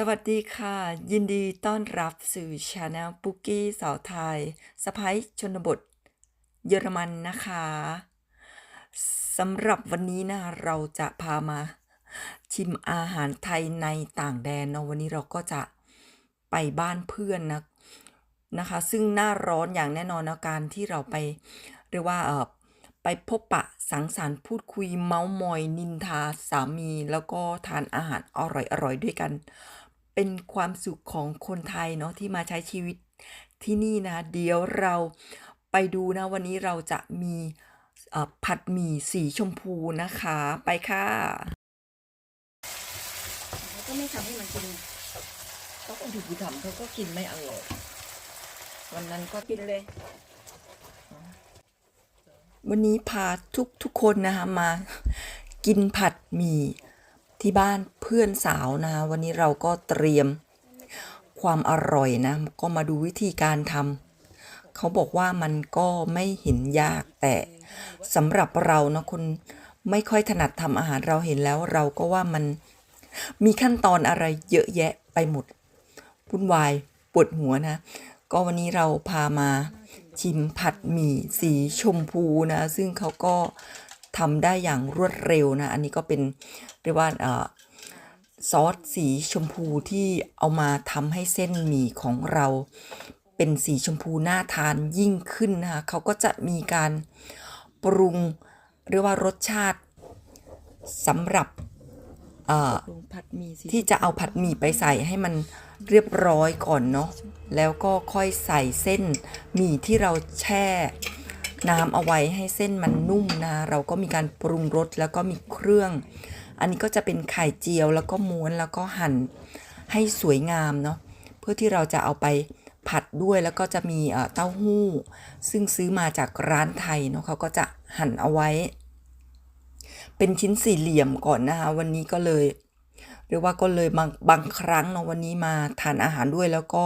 สวัสดีค่ะ ยินดีต้อนรับสู่ช anel ปุกกี้สาวไทยสะพ้ายชนบท เยอรมันนะคะสำหรับวันนี้นะเราจะพามา ชิมอาหารไทยในต่างแดนเนาะวันนี้เราก็จะไปบ้านเพื่อนนะนะคะ ซึ่งหน้าร้อนอย่างแน่นอนนะการที่เราไปเรียกว่าเออไปพบปะสังสรรค์พูดคุยเมาส์มอยนินทาสามี แล้วก็ทานอาหารอร่อยๆด้วยกัน เป็นความสุขของคนไทยเนาะที่มาใช้ชีวิตที่นี่นะ เดี๋ยวเราไปดูนะ วันนี้เราจะมีเอ่อผัดหมี่สีชมพูนะคะ ไปค่ะเขาก็ไม่ทำให้มันกินเขาก็ถูกทำเขาก็กินไม่อร่อยวันนั้นก็กินเลย วันนี้พาทุกทุกคนนะคะมา กินผัดหมี่ ที่บ้านเพื่อนสาวนะวันนี้เราก็เตรียมความอร่อยนะ ก็มาดูวิธีการทำเขาบอกว่ามันก็ไม่เห็นยากแต่สำหรับเราเนาะคนไม่ค่อยถนัดทำอาหารเราเห็นแล้วเราก็ว่ามันมีขั้นตอนอะไรเยอะแยะไปหมดวุ่นวายปวดหัวนะ ก็วันนี้เราพามาชิมผัดหมี่สีชมพูนะ ซึ่งเขาก็ ทำได้อย่างรวดเร็วนะ อันนี้ก็เป็นเรียกว่าเอ่อซอสสีชมพูที่เอามาทำให้เส้นหมี่ของเรา เป็นสีชมพูน่าทานยิ่งขึ้นนะคะเขาก็จะมีการปรุงเรียกว่ารสชาติสำหรับเอ่อผัดหมี่สีที่จะเอาผัดหมี่ไปใส่ให้มันเรียบร้อยก่อนเนาะแล้วก็ค่อยใส่เส้นหมี่ที่เราแช่ น้ำเอาไว้ให้เส้นมันนุ่มนะเราก็มีการปรุงรสแล้วก็มีเครื่อง อันนี้ก็จะเป็นไข่เจียวแล้วก็ม้วนแล้วก็หั่นให้สวยงามเนาะเพื่อที่เราจะเอาไปผัดด้วยแล้วก็จะมีเต้าหู้ ซึ่งซื้อมาจากร้านไทยเนาะเขาก็จะหั่นเอาไว้ เป็นชิ้นสี่เหลี่ยมก่อนนะคะวันนี้ก็เลยหรือว่าก็เลยบางบางครั้งเนาะวันนี้มาทานอาหารด้วยแล้วก็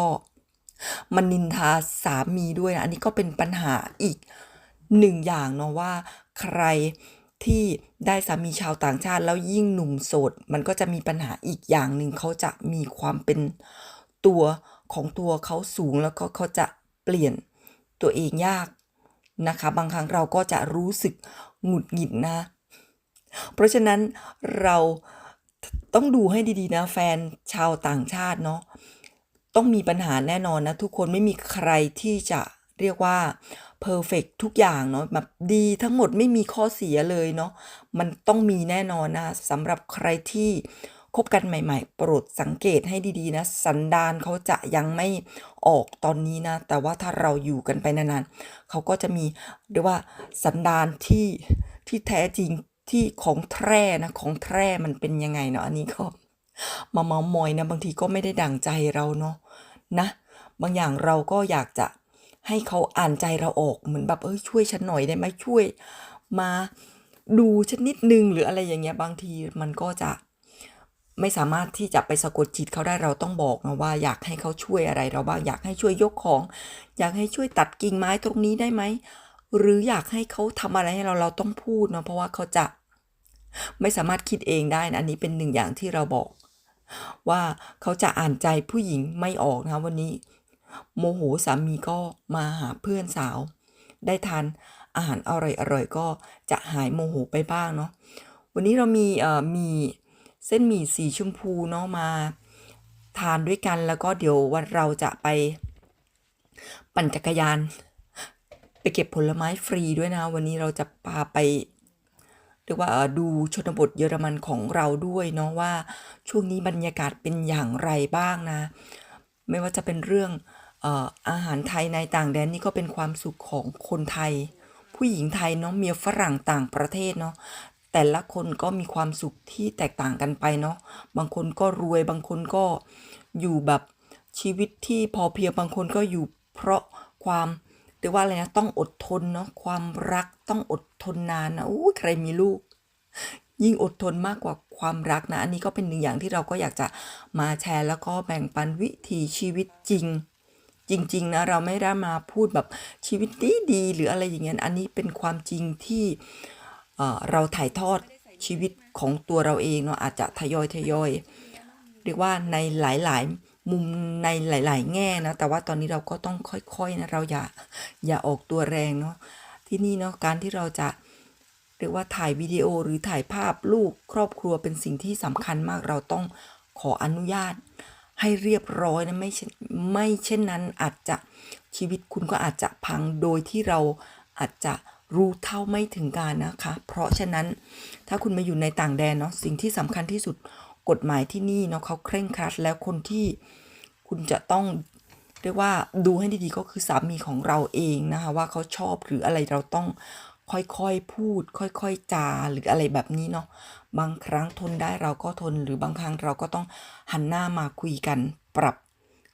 มันนินทาสามีด้วยนะอันนี้ก็เป็นปัญหาอีก หนึ่งอย่างเนาะว่าใครที่ได้สามีชาวต่างชาติแล้วยิ่งหนุ่มโสด มันก็จะมีปัญหาอีกอย่างหนึ่งเขาจะมีความเป็นตัวของตัวเขาสูงแล้วก็เขาจะเปลี่ยนตัวเองยากนะคะ บางครั้งเราก็จะรู้สึกหงุดหงิดนะ เพราะฉะนั้นเราต้องดูให้ดีๆนะแฟนชาวต่างชาติเนาะต้องมีปัญหาแน่นอนนะทุกคนไม่มีใครที่จะเรียกว่า เพอร์เฟกทุกอย่างเนาะแบบดีทั้งหมดไม่มีข้อเสียเลยเนาะมันต้องมีแน่นอนนะสำหรับใครที่คบกันใหม่ ๆ โปรดสังเกตให้ดีๆนะ สันดานเขาจะยังไม่ออกตอนนี้นะ แต่ว่าถ้าเราอยู่กันไปนานๆเขาก็จะมีเรียกว่าสันดานที่ที่แท้จริงที่ของแท้นะของแท้มันเป็นยังไงเนาะอันนี้ก็มาเมามอยนะบางทีก็ไม่ได้ดั่งใจเราเนาะนะ บางอย่างเราก็อยากจะ ให้เขาอ่านใจเราออกเหมือนแบบเอ้ยช่วยฉันหน่อยได้ไหมช่วย มาดูฉันนิดนึงหรืออะไรอย่างเงี้ยบางทีมันก็จะไม่สามารถที่จะไปสะกดจิตเขาได้เราต้องบอกนะว่าอยากให้เขาช่วยอะไรเราบ้างอยากให้ช่วยยกของ อยากให้ช่วยตัดกิ่งไม้ตรงนี้ได้ไหมหรืออยากให้เขาทำอะไรให้เราเราต้องพูดนะเพราะว่าเขาจะไม่สามารถคิดเองได้นะอันนี้เป็นหนึ่งอย่างที่เราบอก ว่าเขาจะอ่านใจผู้หญิงไม่ออกนะวันนี้ โมโหสามีก็มาหาเพื่อนสาว ได้ทานอาหารอร่อยๆก็จะหายโมโหไปบ้างเนาะวันนี้เรามีเอ่อมีเส้นหมี่สีชมพูเนาะมาทานด้วยกันแล้วก็เดี๋ยววันเราจะไป ปั่นจักรยาน ไปเก็บผลไม้ฟรีด้วยนะ วันนี้เราจะพาไปเรียกว่าดูชนบทเยอรมันของเราด้วยเนาะว่าช่วงนี้บรรยากาศเป็นอย่างไรบ้างนะ ไม่ว่าจะเป็นเรื่อง อาหารไทยในต่างแดนนี่ก็เป็นความสุขของคนไทย ผู้หญิงไทยเนาะเมียฝรั่งต่างประเทศเนาะแต่ละคนก็มีความสุขที่แตกต่างกันไปเนาะบางคนก็รวยบางคนก็อยู่แบบชีวิตที่พอเพียงบางคนก็อยู่เพราะความเรียกว่าอะไรนะต้องอดทนเนาะความรักต้องอดทนนานนะอู้ใครมีลูก ยิ่งอดทนมากกว่าความรักนะ อันนี้ก็เป็นหนึ่งอย่างที่เราก็อยากจะมาแชร์แล้วก็แบ่งปันวิถีชีวิตจริง จริง ๆ นะ เราไม่ได้มาพูดแบบชีวิตดีดีหรืออะไรอย่างเงี้ยอันนี้เป็นความจริงที่เอ่อเราถ่ายทอดชีวิตของตัวเราเองเนาะอาจจะทยอยทยอยเรียกว่าในหลาย ๆ มุมในหลาย ๆ แง่นะแต่ว่าตอนนี้เราก็ต้องค่อยๆนะเราอย่าอย่าออกตัวแรงเนาะที่นี่เนาะการที่เราจะเรียกว่าถ่ายวิดีโอหรือถ่ายภาพลูกครอบครัวเป็นสิ่งที่สำคัญมากเราต้องขออนุญาต ให้เรียบร้อยนะไม่ไม่เช่นนั้นอาจจะชีวิตคุณก็อาจจะพังโดยที่เราอาจจะรู้เท่าไม่ถึงการนะคะ เพราะฉะนั้นถ้าคุณมาอยู่ในต่างแดนเนาะสิ่งที่สำคัญที่สุดกฎหมายที่นี่เนาะเขาเคร่งครัดแล้วคนที่คุณจะต้องเรียกว่าดูให้ดีๆก็คือสามีของเราเองนะคะว่าเขาชอบหรืออะไรเราต้อง ค่อยๆพูด ค่อยๆจาหรืออะไรแบบนี้เนาะบางครั้งทนได้เราก็ทนหรือบางครั้งเราก็ต้องหันหน้ามาคุยกัน ปรับ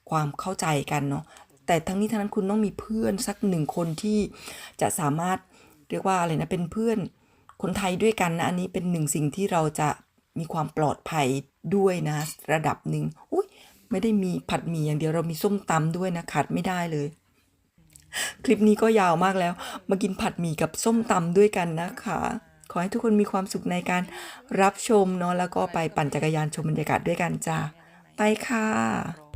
ความเข้าใจกันเนาะแต่ทั้งนี้ทั้งนั้นคุณต้องมีเพื่อนสักหนึ่งคนที่จะสามารถเรียกว่าอะไรนะเป็นเพื่อนคนไทยด้วยกันนะอันนี้เป็นหนึ่งสิ่งที่เราจะมีความปลอดภัยด้วยนะ ระดับหนึ่งอุ้ยไม่ได้มีผัดหมี่อย่างเดียวเรามีส้มตำด้วยนะขาดไม่ได้เลย คลิปนี้ก็ยาวมากแล้ว มากินผัดหมี่กับส้มตำด้วยกันนะคะ ขอให้ทุกคนมีความสุขในการรับชมเนาะแล้วก็ไปปั่นจักรยานชมบรรยากาศด้วยกันจ้าไปค่ะ